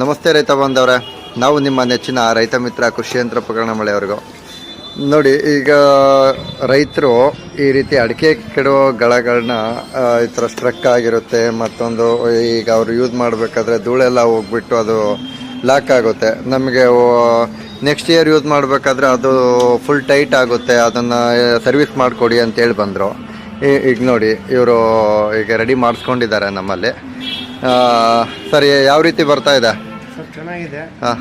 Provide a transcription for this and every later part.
ನಮಸ್ತೆ ರೈತ ಬಂದವ್ರೆ ನಾವು ನಿಮ್ಮ ನೆಚ್ಚಿನ ರೈತ ಮಿತ್ರ ಕೃಷಿ ಯಂತ್ರ ಉಪಕರಣ ಮಳೆಯವ್ರಿಗೂ. ನೋಡಿ, ಈಗ ರೈತರು ಈ ರೀತಿ ಅಡಿಕೆ ಕೆಡೋ ಗಳಗಳನ್ನ ಈ ಥರ ಸ್ಟ್ರಕ್ ಆಗಿರುತ್ತೆ, ಮತ್ತೊಂದು ಈಗ ಅವರು ಯೂಸ್ ಮಾಡಬೇಕಾದ್ರೆ ಧೂಳೆಲ್ಲ ಹೋಗ್ಬಿಟ್ಟು ಅದು ಲಾಕ್ ಆಗುತ್ತೆ. ನಮಗೆ ನೆಕ್ಸ್ಟ್ ಇಯರ್ ಯೂಸ್ ಮಾಡಬೇಕಾದ್ರೆ ಅದು ಫುಲ್ ಟೈಟ್ ಆಗುತ್ತೆ, ಅದನ್ನು ಸರ್ವಿಸ್ ಮಾಡಿಕೊಡಿ ಅಂತೇಳಿ ಬಂದರು. ಈಗ ನೋಡಿ, ಇವರು ಈಗ ರೆಡಿ ಮಾಡಿಸ್ಕೊಂಡಿದ್ದಾರೆ ನಮ್ಮಲ್ಲಿ. ಸರಿ, ಯಾವ ರೀತಿ ಬರ್ತಾ ಇದೆ? ಚೆನ್ನಾಗಿದೆ. ಹಾಂ.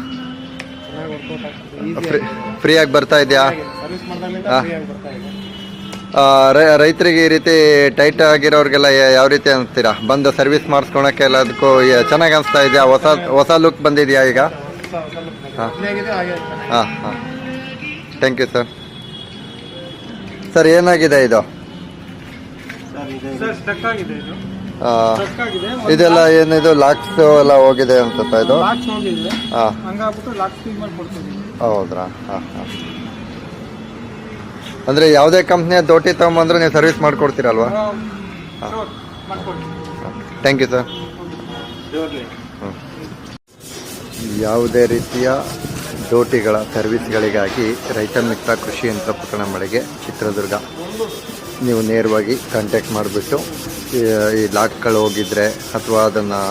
ಚೆನ್ನಾಗಿ ವರ್ಕೌಟ್ ಆಗ್ತದೆ. ಫ್ರೀ ಫ್ರೀಯಾಗಿ ಬರ್ತಾ ಇದೆಯಾ? ಸರ್ವಿಸ್ ಮಾಡಿದಾಗಲಿಂದ ಹಾ. ಫ್ರೀಯಾಗಿ ಬರ್ತಾ ಇದೆ. ಆ, ರೈ- ರೈತರಿಗೆ ಈ ರೀತಿ ಟೈಟ್ ಆಗಿರೋರಿಗೆಲ್ಲ ಯಾ- ಯಾವ ರೀತಿ ಅನಿಸ್ತೀರಾ ಬಂದು ಸರ್ವಿಸ್ ಮಾಡಿಸ್ಕೊಳಕ್ಕೆ ಎಲ್ಲದಕ್ಕೂ ಚೆನ್ನಾಗಿ ಅನಿಸ್ತಾ ಇದೆಯಾ? ಹೊಸ ಹೊಸ ಲುಕ್ ಬಂದಿದೆಯಾ ಈಗ? ಹೊಸ ಹೊಸ look ಬಂದಿದೆ. ಹಾ. ಹಾಂ ಹಾಂ. ಥ್ಯಾಂಕ್ ಯು ಸರ್ ಸರ್ ಏನಾಗಿದೆ ಇದು? ಸರ್ ಸ್ಟಕ್ ಆಗಿದೆ ಇದು. ಆ, ಸ್ಟಕ್ ಆಗಿದೆ ಇದೆಲ್ಲ ಏನಿದು ಲಾಕ್ಸ್ ಎಲ್ಲ ಹೋಗಿದೆ ಅಂತ ಇದು? ಹಾಂ. ಹೌದ್ರಾ? ಹಾಂ ಹಾಂ. ಅಂದರೆ ಯಾವುದೇ ಕಂಪ್ನಿಯ ದೋಟಿ ತಗೊಂಬಂದ್ರೆ ನೀವು ಸರ್ವಿಸ್ ಮಾಡ್ಕೊಡ್ತೀರಲ್ವಾ? ಥ್ಯಾಂಕ್ ಯು ಸರ್ ಯಾವುದೇ ರೀತಿಯ ದೋಟಿಗಳ ಸರ್ವಿಸ್ಗಳಿಗಾಗಿ ರೈತ ಮಿತ್ರ ಕೃಷಿ ಯಂತ್ರೋಪಕರಣ ಮಳಿಗೆ ಚಿತ್ರದುರ್ಗ. ನೀವು ನೇರವಾಗಿ ಕಾಂಟ್ಯಾಕ್ಟ್ ಮಾಡಿಬಿಟ್ಟು ಈ ಲಾಕ್ಗಳು ಹೋಗಿದ್ರೆ ಅಥವಾ ಅದನ್ನು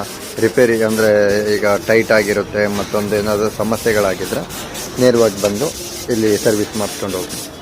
ರಿಪೇರಿ ಅಂದರೆ ಈಗ ಟೈಟ್ ಆಗಿರುತ್ತೆ ಮತ್ತೊಂದು ಏನಾದರೂ ನೇರವಾಗಿ ಬಂದು ಇಲ್ಲಿ ಸರ್ವಿಸ್ ಮಾಡಿಸ್ಕೊಂಡು ಹೋಗಿ